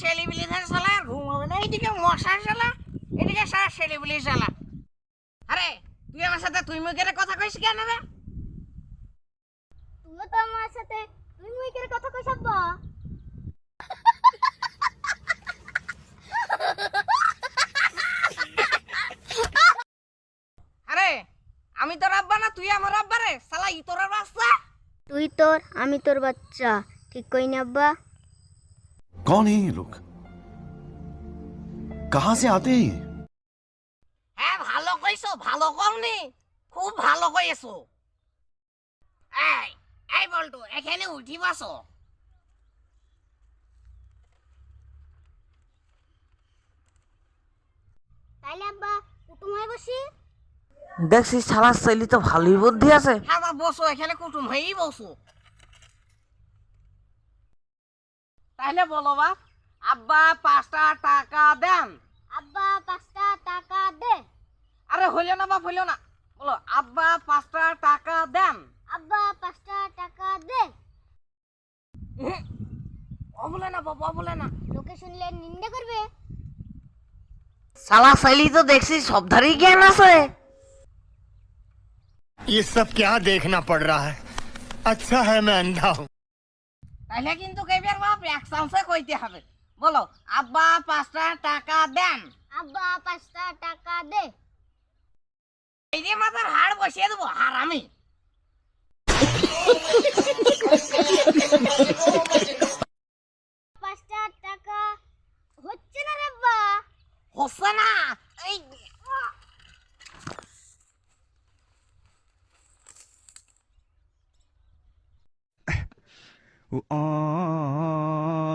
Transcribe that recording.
ছেলেবিলি ধান শালা আর ঘুম হবে না এইদিকে মশা শালা এদিকে সারা ছেলেবিলি শালা। আরে তুই আমার সাথে তুই মুখের কথা কইস কেন রে? তুইও তো আমার সাথে তুই মুইকের কথা কইছ আব্বা। আরে আমি তোর আব্বা না তুই আমার আব্বা রে? শালা ই তোর রাস্তা তুই তোর আমি তোর বাচ্চা। ঠিক কই না আব্বা। कौन है ये लोग कहां से आते हैं ये? হ্যাঁ ভালো কইছো ভালো কমনি খুব ভালো কইছো এই এই বলটু এখানে উঠি বাসো তাইলে আব্বা কুটুম হয়ে বসি দেখছিস শালার শৈলী তো ভালোই বুদ্ধি আছে হ্যাঁ বা বসো এখানে কুটুম হয়েই বসো তাহলে বলো বাপ আব্বা পাঁচটা টাকা দেন আব্বা পাঁচটা টাকা দে আরে হইলো না বাপ হইলো না বলো আব্বা পাঁচটা টাকা দেন আব্বা পাঁচটা টাকা দে উহুম। ও বলে না বাবা ও বলে না লোকে শুনলে নিন্দে করবে শালা শৈলী তো দেখছিস সব ধারেই জ্ঞান আছে ये सब क्या देखना पड़ रहा है अच्छा है मैं अंधा हूँ তাহলে কিন্তু কেবের বাপ এক চান্সে কইতে হবে। বলো আব্বা পাঁচটা টাকা দেন। আব্বা পাঁচটা টাকা দে। এই যে মাথার হাড় বসিয়ে দেবো হার আমি পাঁচটা টাকা হচ্ছে না রে হচ্ছে না। Ooh, ah.